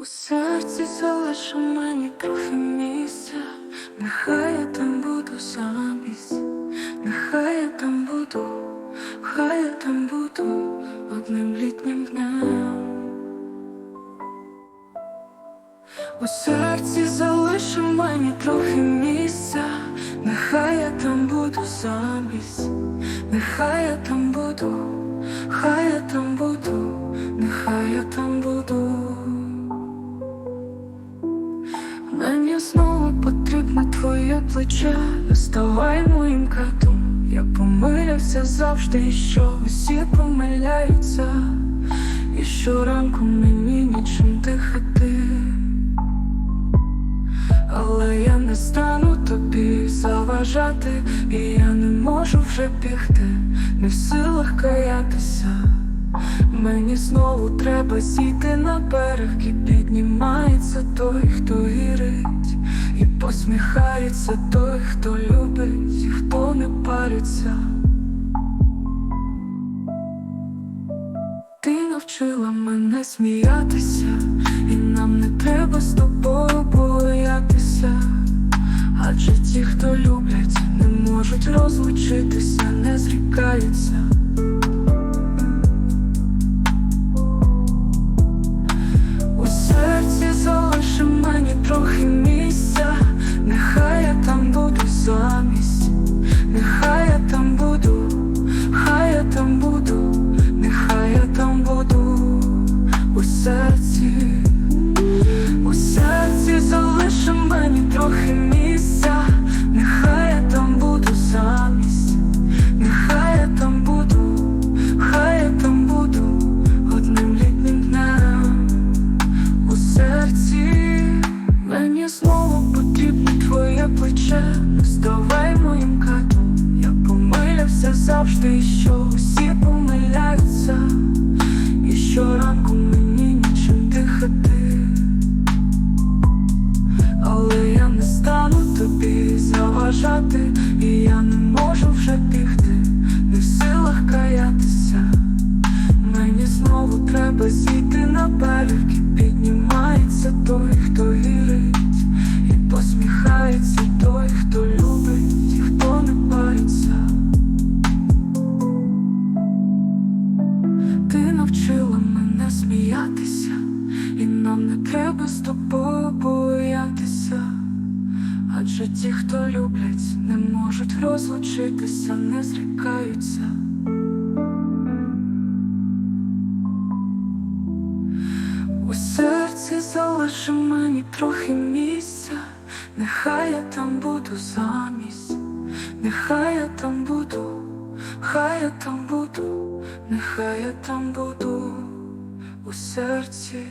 У серці залиши мені трохи місця, нехай я там буду замість, нехай я там буду, хай я там буду одним літнім днем. У серці залиши мені трохи місця, нехай я там буду плече, ставай моїм катом. Я помилився завжди, що усі помиляються, і щоранку мені нічим дихати. Але я не стану тобі заважати, і я не можу вже бігти, не в силах каятися. Мені знову треба зійти на берег, і піднімається той, хто вірить, посміхається той, хто любить, і хто не париться. Ти навчила мене сміятися, і нам не треба з тобою боятися. Адже ті, хто люблять, не можуть розлучитися, не зрікаються. Не ставай моїм катом. Я помилявся завжди, що усі помиляються, і щоранку мені нічим дихати. Але я не стану тобі заважати, і я не можу вже бігти, не в силах каятися. Мені знову треба зійти на берег піднімається той, хто вірить, Ти навчила мене сміятися, і нам не треба з тобою боятися. Адже ті, хто люблять, не можуть розлучитися, не зрікаються. У серці залиши мені трохи місця, нехай я там буду замість, нехай я там буду, хай я там буду, нехай я там буду у серці.